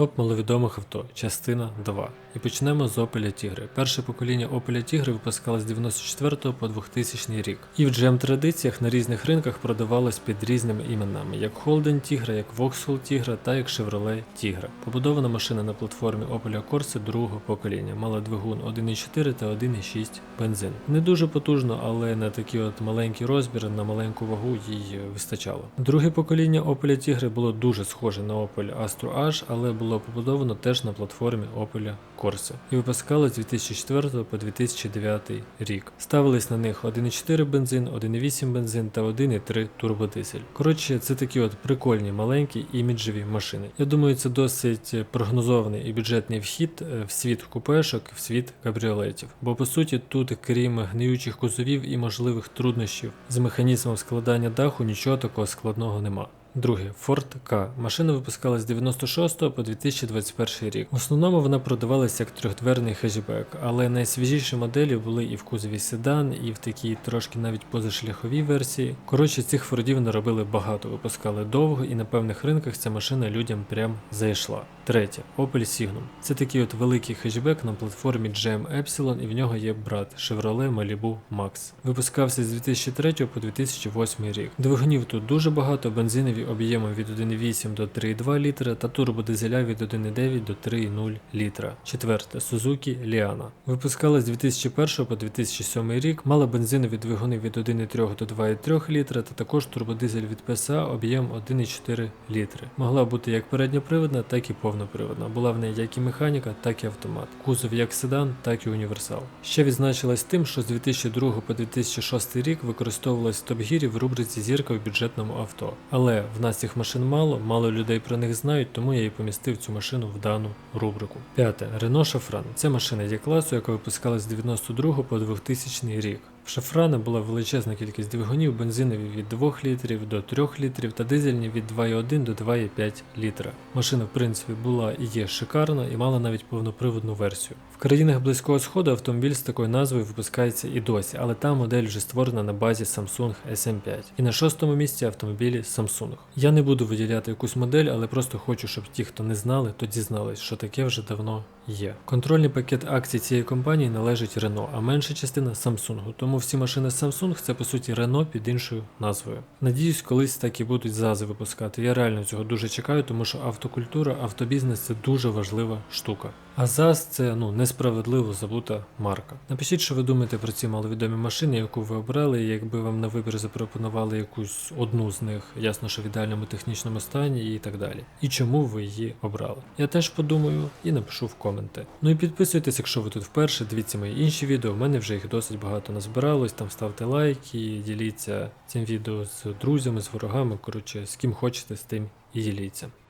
Топ маловідомих авто, частина 2. І почнемо з Opel Tigre. Перше покоління Opel Tigre випускалось з 94 по 2000 рік. І в GM традиціях на різних ринках продавалось під різними іменами, як Holden Tigre, як Vauxhall Tigre та як Chevrolet Tigre. Побудована машина на платформі Opel Corsa другого покоління, мала двигун 1.4 та 1.6 бензин. Не дуже потужно, але на такий от маленький розмір, на маленьку вагу їй вистачало. Друге покоління Opel Tigre було дуже схоже на Opel Astra H, але було побудовано теж на платформі Opel Corsa і випускалось з 2004 по 2009 рік. Ставились на них 1.4 бензин, 1.8 бензин та 1.3 турбодизель. Коротше, це такі от прикольні маленькі іміджеві машини. Я думаю, це досить прогнозований і бюджетний вхід е, в світ купешок, в світ кабріолетів. Бо по суті тут, крім гниючих кузовів і можливих труднощів з механізмом складання даху, нічого такого складного нема. Друге, Ford K. Машина випускалась з 96 по 2021 рік. В основному вона продавалася як трьохдверний хетчбек, але найсвіжіші моделі були і в кузові седан, і в такій трошки навіть позашляховій версії. Коротше, цих фордів наробили багато, випускали довго, і на певних ринках ця машина людям прям зайшла. Третє, Opel Signum. Це такий от великий хетчбек на платформі GM Epsilon, і в нього є брат Chevrolet Malibu Max. Випускався з 2003 по 2008 рік. Двигунів тут дуже багато, бензинові об'єми від 1,8 до 3,2 літра та турбодизеля від 1,9 до 3,0 літра. Четверте, Suzuki Liana. Випускалась з 2001 по 2007 рік, мала бензинові двигуни від 1,3 до 2,3 літра та також турбодизель від PSA об'єм 1,4 літри. Могла бути як передньоприводна, так і повноприводна. Була в неї як і механіка, так і автомат. Кузов як седан, так і універсал. Ще відзначилась тим, що з 2002 по 2006 рік використовувалась в Gear в рубриці зірка в бюджетному авто. Але в нас цих машин мало, мало людей про них знають, тому я і помістив цю машину в дану рубрику. П'яте. Renault Шафран. Це машина є класу, яка випускалась з 92 по 2000 рік. В Шафрана була величезна кількість двигунів, бензинові від 2 літрів до 3 літрів та дизельні від 2,1 до 2,5 літра. Машина, в принципі, була і є шикарна і мала навіть повноприводну версію. В країнах Близького Сходу автомобіль з такою назвою випускається і досі, але та модель вже створена на базі Samsung SM5. І на шостому місці автомобілі Samsung. Я не буду виділяти якусь модель, але просто хочу, щоб ті, хто не знали, то дізнались, що таке вже давно є. Контрольний пакет акцій цієї компанії належить Renault, а менша частина Samsung. Тому всі машини Samsung це по суті Renault під іншою назвою. Надіюсь, колись так і будуть ЗАЗи випускати. Я реально цього дуже чекаю, тому що автокультура, автобізнес це дуже важлива штука. А ЗАЗ це ну несправедливо забута марка. Напишіть, що ви думаєте про ці маловідомі машини, яку ви обрали, якби вам на вибір запропонували якусь одну з них, ясно, що в ідеальному технічному стані і так далі. І чому ви її обрали? Я теж подумаю і напишу в коменти. Ну і підписуйтесь, якщо ви тут вперше, дивіться мої інші відео. У мене вже їх досить багато назбиралось. Там ставте лайки, діліться цим відео з друзями, з ворогами. Коротше, з ким хочете, з тим і діліться.